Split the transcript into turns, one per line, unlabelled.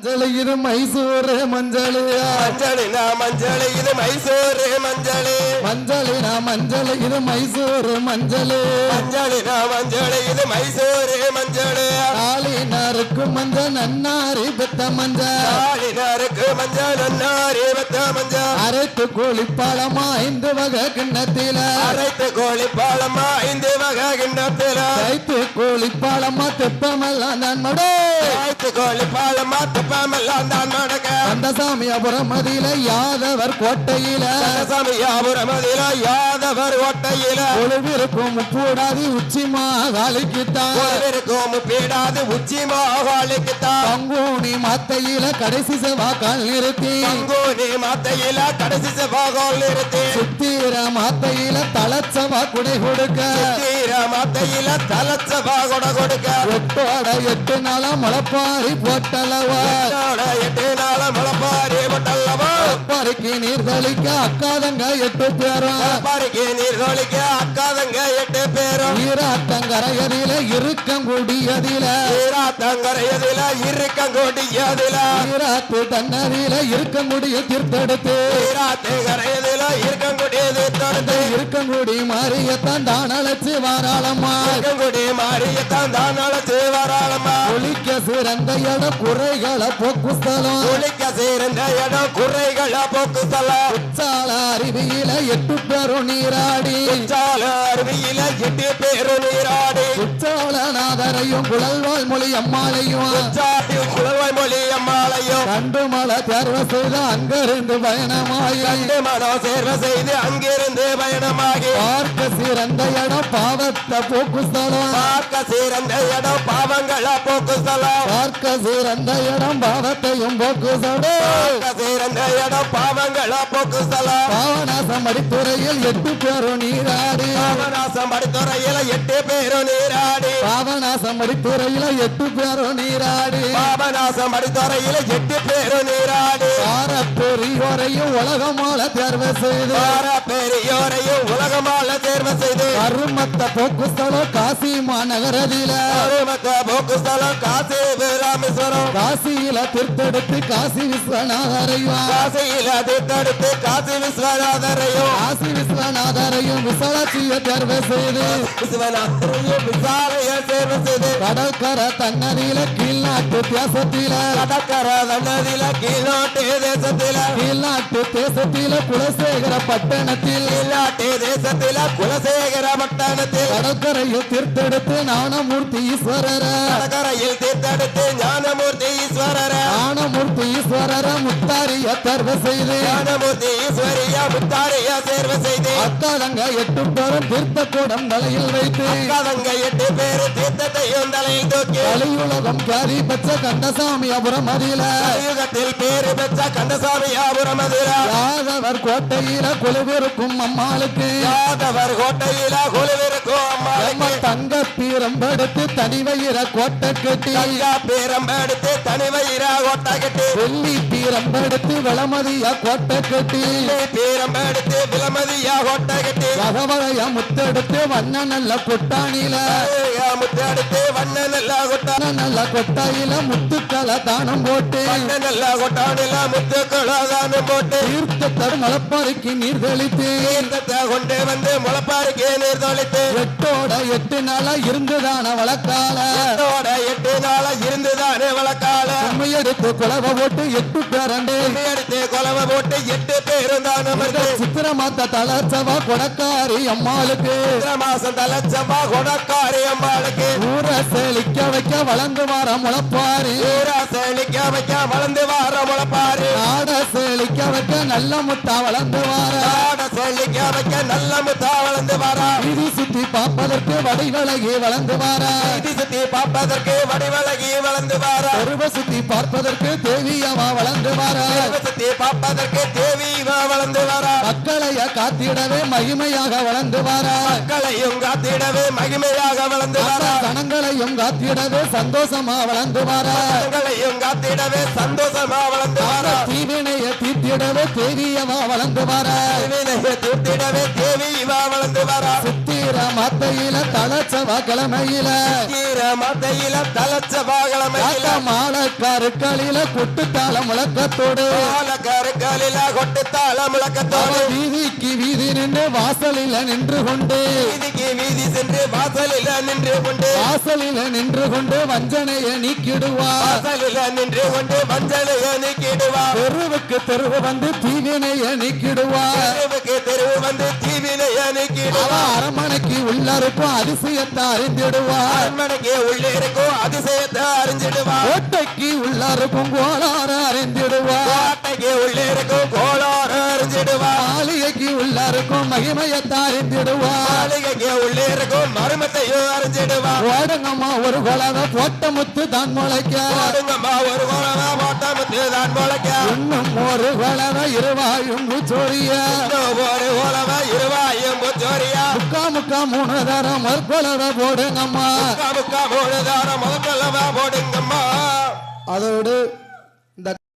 மஞ்சள் இது மைசூர் மஞ்சள்
மஞ்சளினா மஞ்சள் இது மைசூர் மஞ்சள்.
மஞ்சளினா மஞ்சள் இது மைசூர் மஞ்சள்.
மஞ்சளினா மஞ்சள் இது மைசூர் மஞ்சள்.
காலினாருக்கு மஞ்சள் நன்னாரி பெத்த மஞ்சள்
ஆளினாருக்கு மஞ்சள் நன்னாரி வத்த மஞ்சள்
அரைத்து கோழி பழமா ஐந்து வகை கிண்ணத்தில.
அரைத்து கோழி பாலமா
கோழி பழமா தெப்பமெல்லாம் தான் மடே.
அரைத்து கோழி பாலமா துப்பாமெல்லாம் தான் நடக்க
கந்தசாமி அபுரம் மதியில யாதவர் கோட்டையில.
சமயாபுரம் அதில யாதவர் ஒட்டையில
ஒளிவிருக்கும் கூடாது உச்சி மாகாலிக்குத்தான்
இருக்கும் பீடாது உச்சி மாவாளுக்கு தான்
பங்குனி மாத்தையில கடைசி செவ்வாய்க்கால் நிறுத்தி.
பங்குனி மாத்தையில கடைசி செவ்வாகோல் நிறுத்தி.
சித்திர மாத்தையில தலச்சவா குடை கொடுக்க.
தீர மாத்தையில தலச்சவா கொட கொடுக்க.
எட்டோட எட்டு நாளா முளைப்பாரி
என்னோட எட்டு நாள முளப்பாரி மட்டல்லவா
முளைப்பாரிக்கு நீர் தெளிக்க அக்காதங்க எட்டு பேரும்
முளப்பாரிக்கு நீர் கோழிக்க அக்காதங்க எட்டு பேரும்
ஈராத்தங்கரையதில இருக்கங்குடியதில.
ஈராத்தங்கரையதில இருக்கங்கோட்டியதில
ஈராத்து தன்னதில இருக்கங்குடிய தீர்த்தெடுத்து.
ஈராத்தங்கரையதில இருக்கங்கோட்டியது தொடர்ந்து
இருக்கங்குடி மாரியத்தான் தான் அழைச்சு வாராளம்மா
இருக்கங்குடி மாரியத்தான் தான் அழைச்சு வராளம்மா
சிறந்த இடம் குறைகளை போக்கு ஸ்தலம்
குளிக்க சேர்ந்த இடம் குறைகள போக்கு தலம்
உச்சால அருவியில எட்டு பேரும் நீராடி.
சால அருவியில எட்டு பேரு நீராடி.
உச்சால நாதரையும் குழல்வாள் மொழி அம்மாளையும்.
குளவாய் மொழி அம்மாளையும்.
கண்டு மலை தேர்வு செய்த அங்கிருந்து பயணமாய்.
கண்டு மனம் சேர்வ செய்து அங்கிருந்து பயணமாகி.
பார்க்க சிறந்த இடம் பாவத்தை போக்கு ஸ்தலம்
பார்க்க சேர்ந்த இடம் பாவங்கள போக்கு தலம்
பார்க்க சிறந்த இடம் பாவத்தையும் போக்கு ஸ்தலம்
பார்க்க சேர்ந்த இடம் பாவங்கள போக்கு தலம்
பாவநாசம் அடித்துறையில் எட்டு பேரும் நீராடி.
பாவநாசம் படுத்துறையில எட்டு பேரு நீராடி.
பாவநாசம் அடித்துறையில எட்டு பேரும் நீராடி.
பாபநாசம் படுத்துறையில எட்டு பேரு நீராடி.
பார பெரியோரையும் உலகமால தேர்வு செய்து.
பார பெரியோரையும் உலகமால தேர்வு செய்து.
மத்த போக்கு ஸ்தலம் காசி மாநகரதில
அருமத்த போக்கு ஸ்தலம் காசி ராமேஸ்வரம்.
காசியில திருத்தெடுத்து காசி விஸ்வநாதரையும்.
காசியில தடுத்து காசி விஸ்வநாதரையும்.
காசி விஸ்வநாதரையும் விசாலாட்சிய தேர்வு செய்து
விஸ்வநாதரையும் விசாலைய தேர்வு செய்து.
கடற்கரை தன்னதியில கீழ்நாட்டு தேசத்தில.
கடற்கர நதியில கீழ்நாட்டு தேசத்தில.
கீழ்நாட்டு தேசத்தில குலசேகர பட்டணத்தில்.
கீழ்நாட்டு தேசத்தில குலசேகர பட்டணத்தில்.
கடற்கரையில் தீர்த்தெடுத்து ஞானமூர்த்தி ஈஸ்வரர.
கடற்கரையில் தீர்த்தெடுத்து ஞானமூர்த்தி ஈஸ்வரர.
ஞானமூர்த்தி ஈஸ்வரர முத்தாரிய தேர்வு செய்து.
ஞானமூர்த்தி ஈஸ்வரியா முத்தாரையா தேர்வு செய்து.
அக்காலங்க எட்டு பேரும் தீர்த்த கூடம் தலையில் வைத்து.
அக்காதங்க எட்டு பேரு தீர்த்தத்தையும் தலையில் தூக்கி.
கலியுலகம் கேரி பெற்ற அதில.
கலியுகத்தில் பேரு பெற்ற கந்தசாமி ஆபுரம் அதிர
யாதவர் கோட்டையில குழுவிருக்கும் அம்மாளுக்கு.
யாதவர் கோட்டையில குழுவிருக்கும்
தனிவயிற கோட்டை கட்டி
தங்கா பேரம்பெடுத்து தனிவயிற கோட்டை கட்டி
வெள்ளி பீரம்பெடுத்து விளமதிய கோட்டை கட்டி.
பேரம்பெடுத்து விலமதியா கோட்டை கட்டி.
வகவகைய முத்தெடுத்து வண்ண நல்ல கொட்டாணியில.
முத்தெடுத்து வண்ண நல்ல கொட்டா
வண்ண நல்ல கொட்டாயில முத்துக்களை தானம் போட்டு.
நல்ல கொட்டானில முத்துக்குளாதானு போட்டு.
தீர்த்தத்தர் மலப்பாறைக்கு நீர் தெளித்து
தீர்த்தத்தை கொண்டு வந்து முளப்பாருக்கு நீர் தொளித்து
எட்டோட எட்டு நாளா இருந்துதான வழக்கால.
எட்டோட எட்டு
உண்மையெடுத்து குலவை போட்டு எட்டு பேரண்டு.
எடுத்து கொலவை போட்டு எட்டு பேரும் தான் அமர்ந்து
சித்திரமாத்த தளர்ச்சவா கொடக்காரி அம்மாளுக்கு.
சித்திரை மாசம் தலைச்சம்மா கொடக்காரி அம்பாளுக்கு
ஊரை செழிக்க வைக்க வளர்ந்து வர முளப்பாரி.
ஊரா செழிக்க வைக்க வளர்ந்து வார முளப்பாரு.
நாட செழிக்க வைக்க நல்ல முத்தா வளர்ந்து வர.
வைக்க நல்ல முத்தா வளர்ந்து வாரா.
வீதி சுத்தி பார்ப்பதற்கு வடிவழகி வளர்ந்து வர.
இடி சுத்தி பார்ப்பதற்கு வடிவழகி வளர்ந்து வாரா.
பருவ சுத்தி பார்ப்பதற்கு தேவியவா வளர்ந்து வர.
சுத்தி பார்ப்பதற்கு தேவி இவ வளர்ந்து வாரா.
மக்களைய காத்திடவே மகிமையாக வளர்ந்து வர.
மக்களையும் காத்திடவே மகிமையாக வளர்ந்து வாரா.
கணங்களையும் காத்திடவே சந்தோஷமா வளர்ந்து வர.
மக்களையும் காத்திடவே சந்தோஷமா வளர்ந்து வாரா.
தீவினைய தீர்த்திடவே தேவியவா வளர்ந்து வர.
வினையை தீர்த்திடவே தேவி இவ வளர்ந்து வாரா.
சித்திர மத்தையில தளச்சவ கிழமையில.
ஈர மத்தையில தலைச்ச பாகலமையில
மாலை கருக்களில குட்டு தாள முழக்கத்தோடு.
கால கருக்காலில கொட்டு தாள முழக்கத்தோடு
வீதிக்கு வாசலில நின்று கொண்டு.
வீதிக்கு வீதி சென்று வாசலில நின்று கொண்டு.
வாசலில நின்று கொண்டு வஞ்சனைய நீக்கிடுவார்
வாசலில நின்று கொண்டு மஞ்சளைய நீக்கிடுவார்
தெருவுக்கு தெருவு வந்து தீவினைய நீக்கிடுவார்
தெருவுக்கு தெருவு வந்து தீவினைய நீக்கிடுவார்
அரமனைக்கு உள்ளருக்கும் அதிசயத்தை அறிந்திடுவார்
அரண்மனைக்கு உள்ளே இருக்கும் அதிசயத்தை அறிஞ்சிடுவார்
கோட்டைக்கு உள்ளருக்கும் கோளாறு அறிந்திடுவார்
கோட்டைக்கு உள்ளே இருக்கும் அறிஞ்சிடுவார்
மாளிகைக்கு உள்ளருக்கும் மகிமையத்தை அறிந்திடுவார்
மாளிகைக்கு உள்ளே இருக்கும் மருமத்தையும் அறிஞ்சிடுவார்
ஓடுங்கம்மா ஒரு குலவை போட்ட முத்து தான் முளைக்க.
போடுங்கம்மா ஒரு குழவா போட்டமுத்து தான் முளைக்க.
இன்னும் ஒரு குலவை இருவாயும் சொரிய
இன்னும் ஒரு குழவா இருவாயும் புச்சோரியா.
முக்கா முக்கா மூணு தரம் ஒரு குலவை போடுங்கம்மா.
முக்கா முக்கா மூணு தாரம் முதல் குழவா போடுங்கம்மா
அதோடு